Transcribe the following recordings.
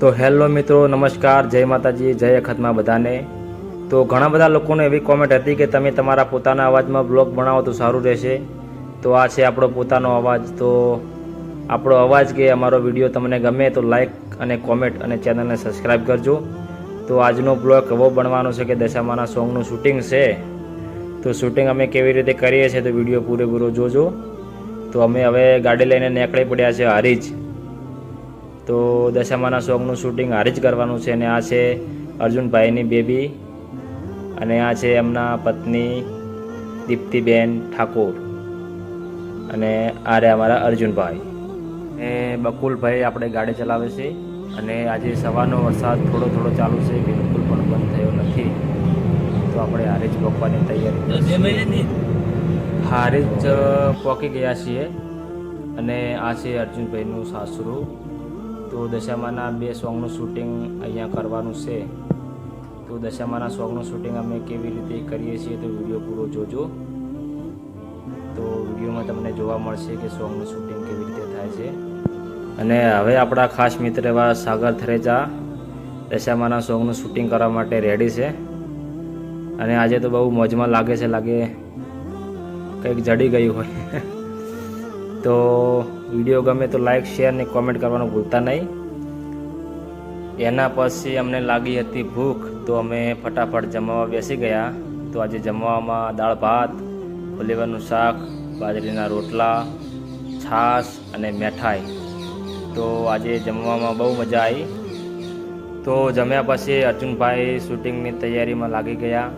તો હેલો મિત્રો, નમસ્કાર, જય માતાજી, જય અખતમાં બધાને. તો ઘણા બધા લોકોને એવી કોમેન્ટ હતી કે તમે તમારા પોતાના અવાજમાં બ્લોગ બનાવો તો સારું રહેશે. તો આ છે આપણો પોતાનો અવાજ. તો આપણો અવાજ કે અમારો વીડિયો તમને ગમે તો લાઈક અને કોમેન્ટ અને ચેનલને સબસ્ક્રાઈબ કરજો. તો આજનો બ્લોગ એવો બનવાનો છે કે દશામાના સોંગનું શૂટિંગ છે. તો શૂટિંગ અમે કેવી રીતે કરીએ છીએ તો વીડિયો પૂરેપૂરો જોજો. તો અમે હવે ગાડી લઈને નીકળી પડ્યા છે હારીજ. તો દશામાના સોંગનું શૂટિંગ હારીજ કરવાનું છે અને આ છે અર્જુનભાઈની બેબી અને આ છે એમના પત્ની દીપ્તિબેન ઠાકોર અને આ રહ્યા અમારા અર્જુનભાઈ. એ બકુલભાઈ આપણે ગાડી ચલાવે છે અને આજે સવારનો વરસાદ થોડો થોડો ચાલુ છે, બિલકુલ પણ બંધ થયો નથી. તો આપણે હારીજ પહોંચવાની તૈયારી જ પહોંચી ગયા છીએ અને આ છે અર્જુનભાઈનું સાસરું. તો દશામાના બે સોંગનું શૂટિંગ અહીંયા કરવાનું છે. તો દશામાના સોંગનું શૂટિંગ અમે કેવી રીતે કરીએ છીએ તો વીડિયો પૂરો જોજો. તો વિડીયોમાં તમને જોવા મળશે કે સોંગનું શૂટિંગ કેવી રીતે થાય છે. અને હવે આપણા ખાસ મિત્ર એવા સાગર થરેજા દશામાના સોંગનું શૂટિંગ કરવા માટે રેડી છે. અને આજે તો બહુ મોજમાં લાગે છે, લાગે કંઈક જડી ગયું હોય. તો વીડિયો ગમે તો લાઈક શેર ને કોમેન્ટ કરવાનું ભૂલતા નહીં. એના પછી અમને લાગી હતી ભૂખ, તો અમે ફટાફટ જમવા બેસી ગયા. તો આજે જમવામાં દાળ ભાત, ફુલેવરનું શાક, બાજરીના રોટલા, છાશ અને મીઠાઈ. તો આજે જમવામાં બહુ મજા આવી. તો જમ્યા પછી અર્જુનભાઈ શૂટિંગની તૈયારીમાં લાગી ગયા.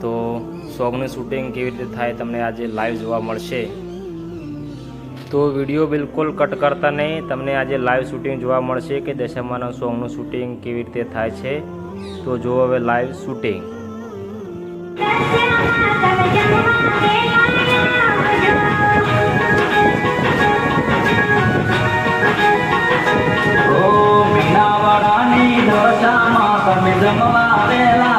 તો સોંગનું શૂટિંગ કેવી રીતે થાય, તમને આજે લાઈવ જોવા મળશે. તો વીડિયો બિલકુલ કટ કરતા નહીં. તમને આજે લાઈવ શૂટિંગ જોવા મળશે કે દશામાના સોંગનું શૂટિંગ કેવી રીતે થાય છે. તો જુઓ હવે લાઈવ શૂટિંગ તમે જમવા વેલા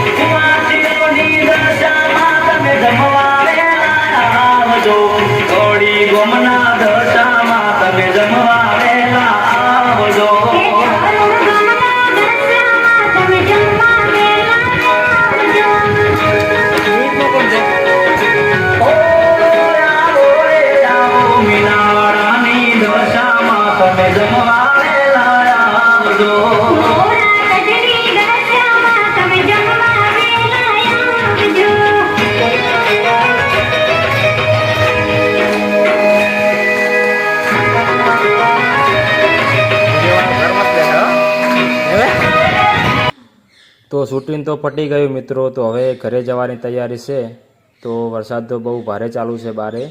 વેલા તો શૂટિંગ તો પટી ગયું મિત્રો, તો હવે ઘરે જવાની તૈયારી છે. તો વરસાદ તો બહુ ભારે ચાલુ છે બારે.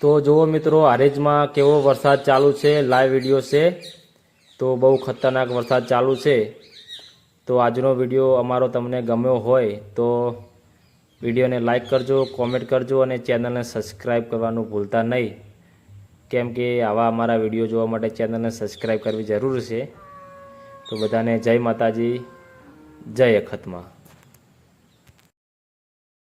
તો જુઓ મિત્રો, હારેજમાં કેવો વરસાદ ચાલુ છે લાઈવ વીડિયો છે. તો બહુ ખતરનાક વરસાદ ચાલુ છે. તો આજનો વીડિયો અમારો તમને ગમ્યો હોય તો વિડીયોને લાઈક કરજો કોમેન્ટ કરજો અને ચેનલને સબસ્ક્રાઈબ કરવાનું ભૂલતા નહીં. કેમ કે આવા અમારા વીડિયો જોવા માટે ચેનલને સબસ્ક્રાઈબ કરવી જરૂર છે. તો બધાને જય માતાજી. જય અખતમાં.